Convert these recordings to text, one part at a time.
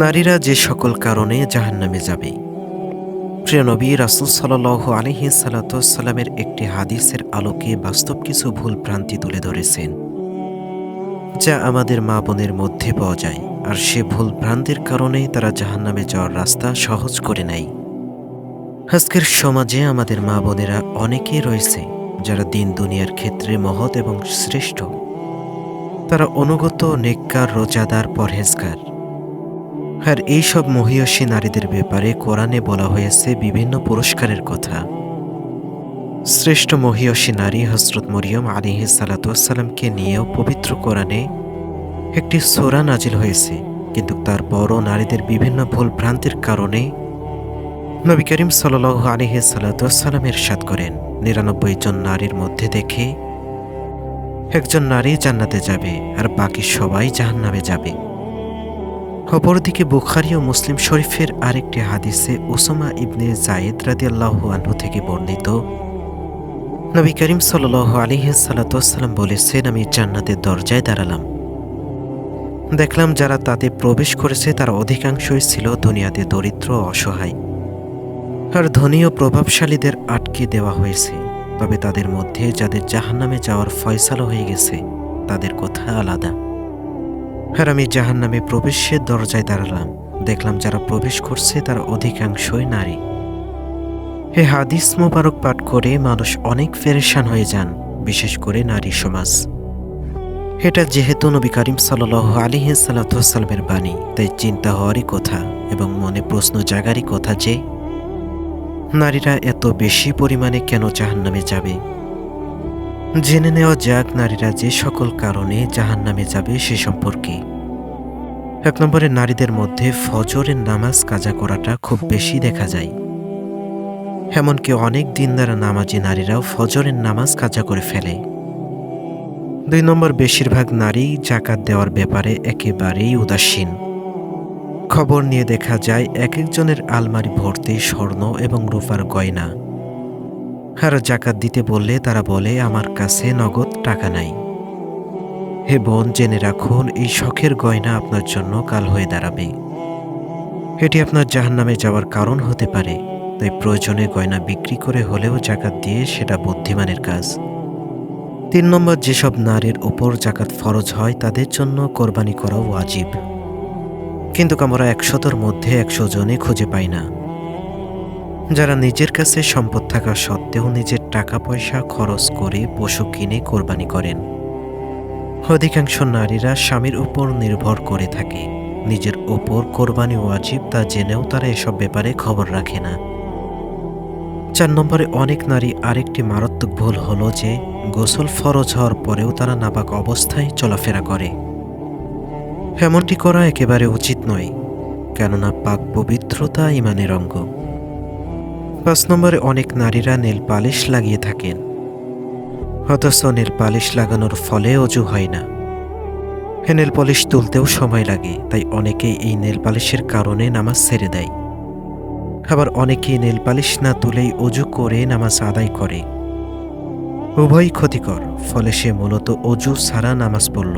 নারীরা যে সকল কারণে জাহান্নামে যাবে। প্রিয় নবী রাসুল সাল আলহি সালাতামের একটি হাদিসের আলোকে বাস্তব কিছু ভুল ভ্রান্তি তুলে ধরেছেন, যা আমাদের মা বোনের মধ্যে পাওয়া যায়, আর সে ভুল ভ্রান্তির কারণে তারা জাহান্নামে যাওয়ার রাস্তা সহজ করে নেয়। আজকের সমাজে আমাদের মা বোনেরা অনেকেই রয়েছে, যারা দিন দুনিয়ার ক্ষেত্রে মহৎ এবং শ্রেষ্ঠ। তারা অনুগত, নেককার, রোজাদার, পরহেজগার। আর এইসব মহিয়সী নারীদের ব্যাপারে কোরআনে বলা হয়েছে বিভিন্ন পুরস্কারের কথা। শ্রেষ্ঠ মহিয়সী নারী হজরত মরিয়ম আলিহি সালাতামকে নিয়েও পবিত্র কোরআনে একটি সোরা নাজিল হয়েছে, কিন্তু তার বড় নারীদের বিভিন্ন ভুল ভ্রান্তির কারণে নবী করিম সাল আলিহি সালাতামের সাদ করেন। নিরানব্বই জন নারীর মধ্যে দেখে একজন নারী জান্নাতে যাবে আর বাকি সবাই জাহান্নামে যাবে। অপরদিকে বুখারি ও মুসলিম শরীফের আরেকটি হাদিসে ওসামা ইবনে জায়েদ রাদিয়াল্লাহ আনহু থেকে বর্ণিত, নবী করিম সাল আলিহাসাল্লাম বলেছেন, আমি জান্নাতের দরজায় দাঁড়ালাম। দেখলাম যারা তাতে প্রবেশ করেছে, তার অধিকাংশই ছিল দুনিয়াতে দরিদ্র অসহায়। আর ধনী ও প্রভাবশালীদের আটকে দেওয়া হয়েছে। তবে তাদের মধ্যে যাদের জাহান্নামে যাওয়ার ফয়সালা হয়ে গেছে, তাদের কথা আলাদা। আর আমি জাহান নামে প্রবেশের দরজায় দাঁড়ালাম। দেখলাম যারা প্রবেশ করছে তার অধিকাংশই নারী। হে হাদিস মোবারক পাঠ করে মানুষ অনেক ফেরেশান হয়ে যান, বিশেষ করে নারী সমাজ। এটা যেহেতু নবী করিম সাল আলী সাল্লামের বাণী, তাই চিন্তা হওয়ারই কথা এবং মনে প্রশ্ন জাগারই কথা যে, নারীরা এত বেশি পরিমাণে কেন জাহান নামে যাবে? জেনে নেওয়া যাক নারীরা যে সকল কারণে জাহান নামে যাবে সে সম্পর্কে। এক নম্বরে, নারীদের মধ্যে ফজরের নামাজ কাজা করাটা খুব বেশি দেখা যায়। এমনকি অনেক দিন দ্বারা নামাজি নারীরাও ফজরের নামাজ কাজা করে ফেলে। দুই নম্বর, বেশিরভাগ নারী জাকাত দেওয়ার ব্যাপারে একেবারেই উদাসীন। খবর নিয়ে দেখা যায়, এক একজনের আলমারি ভর্তি স্বর্ণ এবং রূপার গয়না। আর জাকাত দিতে বললে তারা বলে, আমার কাছে নগদ টাকা নাই। হে বোন, জেনে রাখুন, এই শখের গয়না আপনার জন্য কাল হয়ে দাঁড়াবে। এটি আপনার জাহান্নামে যাওয়ার কারণ হতে পারে, তাই প্রয়োজনে গয়না বিক্রি করে হলেও জাকাত দিয়ে সেটা বুদ্ধিমানের কাজ। তিন নম্বর, যেসব নারীর উপর জাকাত ফরজ হয়, তাদের জন্য কোরবানি করাও ওয়াজিব। কিন্তু আমরা একশতর মধ্যে একশো জনে খুঁজে পাই না। যারা নিজের কাছে সম্পদ থাকা সত্ত্বেও নিজের টাকা পয়সা খরচ করে পশু কিনে কোরবানি করেন। অধিকাংশ নারীরা স্বামীর উপর নির্ভর করে থাকে। নিজের ওপর কোরবানি ওয়াজিব তা জেনেও তারা এসব ব্যাপারে খবর রাখে না। চার নম্বরে অনেক নারী আরেকটি মারাত্মক ভুল হলো যে, গোসল ফরজ হওয়ার পরেও তারা নাপাক অবস্থায় চলাফেরা করে। এমনটি করা একেবারে উচিত নয়, কেননা পাক পবিত্রতা ইমানের অঙ্গ। পাঁচ নম্বরে অনেক নারীরা নেল পালিশ লাগিয়ে থাকেন। অথচ নেল পালিশ লাগানোর ফলে অজু হয় না। নেল পালিশ তুলতেও সময় লাগে, তাই অনেকেই এই নেল পালিশের কারণে নামাজ ছেড়ে দেয়। আবার অনেকেই নেল পালিশ না তুলেই অজু করে নামাজ আদায় করে। উভয়ই ক্ষতিকর, ফলে সে মূলত অজু ছাড়া নামাজ পড়ল।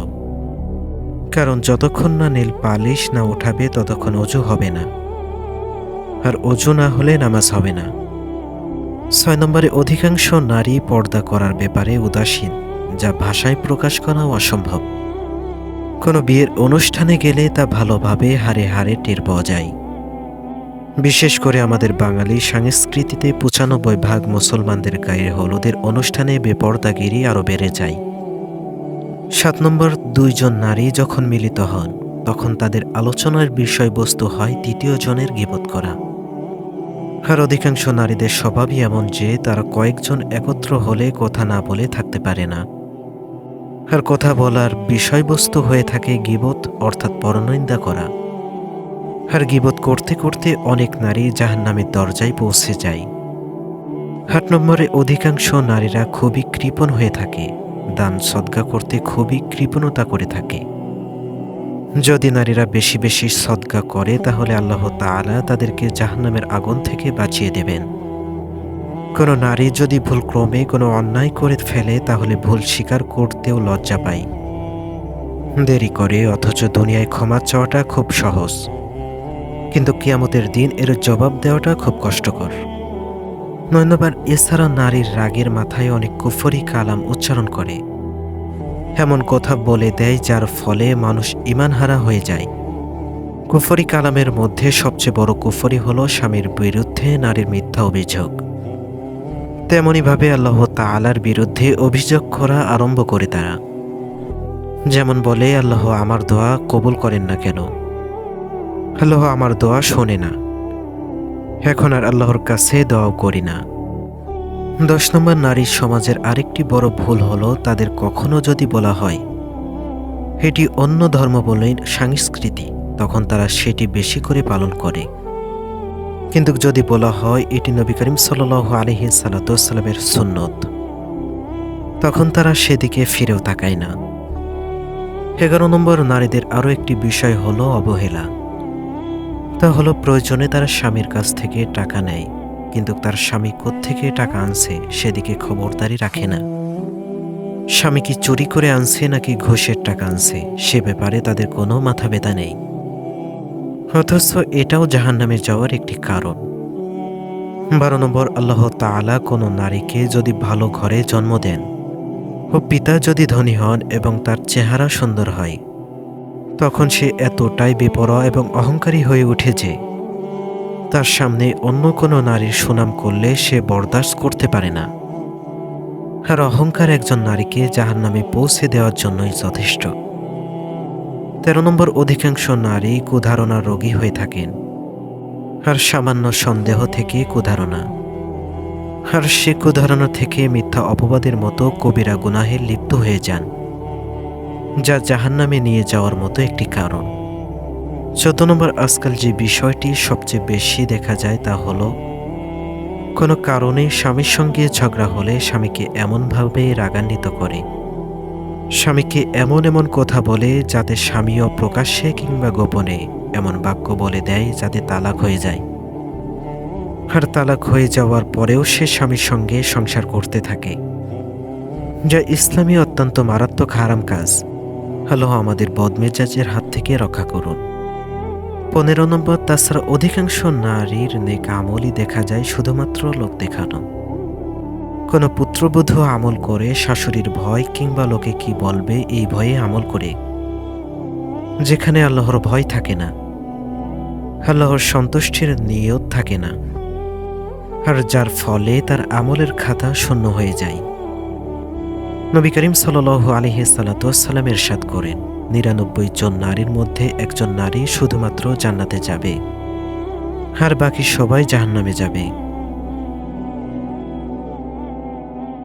কারণ যতক্ষণ না নেল পালিশ না উঠাবে, ততক্ষণ অজু হবে না। আর অজু না হলে নামাজ হবে না। ছয় নম্বরে, অধিকাংশ নারী পর্দা করার ব্যাপারে উদাসীন, যা ভাষায় প্রকাশ করাও অসম্ভব। কোনো বিয়ের অনুষ্ঠানে গেলে তা ভালোভাবে হারে হারে টের পাওয়া যায়। বিশেষ করে আমাদের বাঙালি সংস্কৃতিতে পঁচানব্বই ভাগ মুসলমানদের গায়ে হলুদের অনুষ্ঠানে বেপর্দাগিরি আরও বেড়ে যায়। সাত নম্বর, দুইজন নারী যখন মিলিত হন, তখন তাদের আলোচনার বিষয়বস্তু হয় তৃতীয় জনের গিবত করা। আর অধিকাংশ নারীদের স্বভাবই এমন যে তারা কয়েকজন একত্র হলে কথা না বলে থাকতে পারে না। আর কথা বলার বিষয়বস্তু হয়ে থাকে গিবত, অর্থাৎ পরনিন্দা করা। আর গিবত করতে করতে অনেক নারী জাহান্নামের দরজায় পৌঁছে যায়। আট নম্বরে অধিকাংশ নারীরা খুবই কৃপণ হয়ে থাকে, দান সদ্গা করতে খুবই কৃপণতা করে থাকে। যদি নারীরা বেশি বেশি সদ্গা করে, তাহলে আল্লাহ তাআলা তাদেরকে জাহান্নামের আগুন থেকে বাঁচিয়ে দেবেন। কোনো নারী যদি ভুলক্রমে কোনো অন্যায় করে ফেলে, তাহলে ভুল স্বীকার করতেও লজ্জা পায়। দেরি করে, অথচ দুনিয়ায় ক্ষমা চাওয়াটা খুব সহজ। কিন্তু কিয়ামতের দিন এর জবাব দেওয়াটা খুব কষ্টকর। নয় নম্বর এছাড়া নারীর রাগের মাথায় অনেক কুফরি কালাম উচ্চারণ করে। এমন কথা বলে দেয় যার ফলে মানুষ ইমানহারা হয়ে যায়। কুফরি কালামের মধ্যে সবচেয়ে বড় কুফরি হলো স্বামীর বিরুদ্ধে নারীর মিথ্যা অভিযোগ। তেমনইভাবে আল্লাহ তাআলার বিরুদ্ধে অভিযোগ করা আরম্ভ করে তারা। যেমন বলে, আল্লাহ আমার দোয়া কবুল করেন না কেন? আল্লাহ আমার দোয়া শোনে না। এখন আর আল্লাহর কাছে দোয়াও করি না। দশ নম্বর নারী সমাজের আরেকটি বড় ভুল হলো তাদের কখনো যদি বলা হয়, এটি অন্য ধর্মাবলম্বীর সংস্কৃতি তখন তারা সেটি বেশি করে পালন করে। কিন্তু যদি বলা হয়, এটি নবী করিম সাল আলহি সালাতামের সুন্নত তখন তারা সেদিকে ফিরেও তাকায় না। এগারো নম্বর নারীদের আরও একটি বিষয় হলো অবহেলা। তা হলো প্রয়োজনে তারা স্বামীর কাছ থেকে টাকা নেয়। কিন্তু তার স্বামী থেকে টাকা আনছে, সেদিকে খবরদারি রাখে না। স্বামী কি চুরি করে আনছে নাকি ঘুষের টাকা আনছে, সে ব্যাপারে তাদের কোনো মাথা ব্যথা নেই। অথচ এটাও জাহান নামে যাওয়ার একটি কারণ। বারো নম্বর, আল্লাহ তাআলা কোনো নারীকে যদি ভালো ঘরে জন্ম দেন, ও পিতা যদি ধনী হন এবং তার চেহারা সুন্দর হয়, তখন সে এতটাই বেপরোয়া এবং অহংকারী হয়ে উঠে যে তার সামনে অন্য কোনো নারীর সুনাম করলে সে বরদাস্ত করতে পারে না। আর অহংকার একজন নারীকে জাহান নামে পৌঁছে দেওয়ার জন্যই যথেষ্ট। তেরো নম্বর, অধিকাংশ নারী কুধারণা রোগী হয়ে থাকেন। আর সামান্য সন্দেহ থেকে কুধারণা। আর সে কুধারণা থেকে মিথ্যা অপবাদের মতো কবিরা গুনাহে লিপ্ত হয়ে যান, যা জাহান্নামে নিয়ে যাওয়ার মতো একটি কারণ। চোদ্দ নম্বর আজকাল যে বিষয়টি সবচেয়ে বেশি দেখা যায় তা হলো, কোনো কারণে স্বামীর সঙ্গে ঝগড়া হলে স্বামীকে এমনভাবে রাগান্বিত করে। স্বামীকে এমন এমন কথা বলে যাতে স্বামীও প্রকাশ্যে কিংবা গোপনে এমন বাক্য বলে দেয় যাতে তালাক হয়ে যায়। আর তালাক হয়ে যাওয়ার পরেও সে স্বামীর সঙ্গে সংসার করতে থাকে। যা ইসলামী অত্যন্ত মারাত্মক হারাম কাজ। হলো আমাদের বদমেজাজের হাত থেকে রক্ষা করুন। পনেরো নম্বর তাছাড়া অধিকাংশ নারীর নেক আমলই দেখা যায় শুধুমাত্র লোক দেখানো। কোনো পুত্রবধূ আমল করে শাশুড়ির ভয় কিংবা লোকে কি বলবে, এই ভয়ে আমল করে। যেখানে আল্লাহর ভয় থাকে না, আল্লাহর সন্তুষ্টির নিয়ত থাকে না, আর যার ফলে তার আমলের খাতা শূন্য হয়ে যায়। নবী করিম সাল আলহি সাল্লাতাম এরশাদ করেন নিরানব্বই জন নারীর মধ্যে একজন নারী শুধুমাত্র জান্নাতে যাবে। আর বাকি সবাই জাহান্নামে যাবে।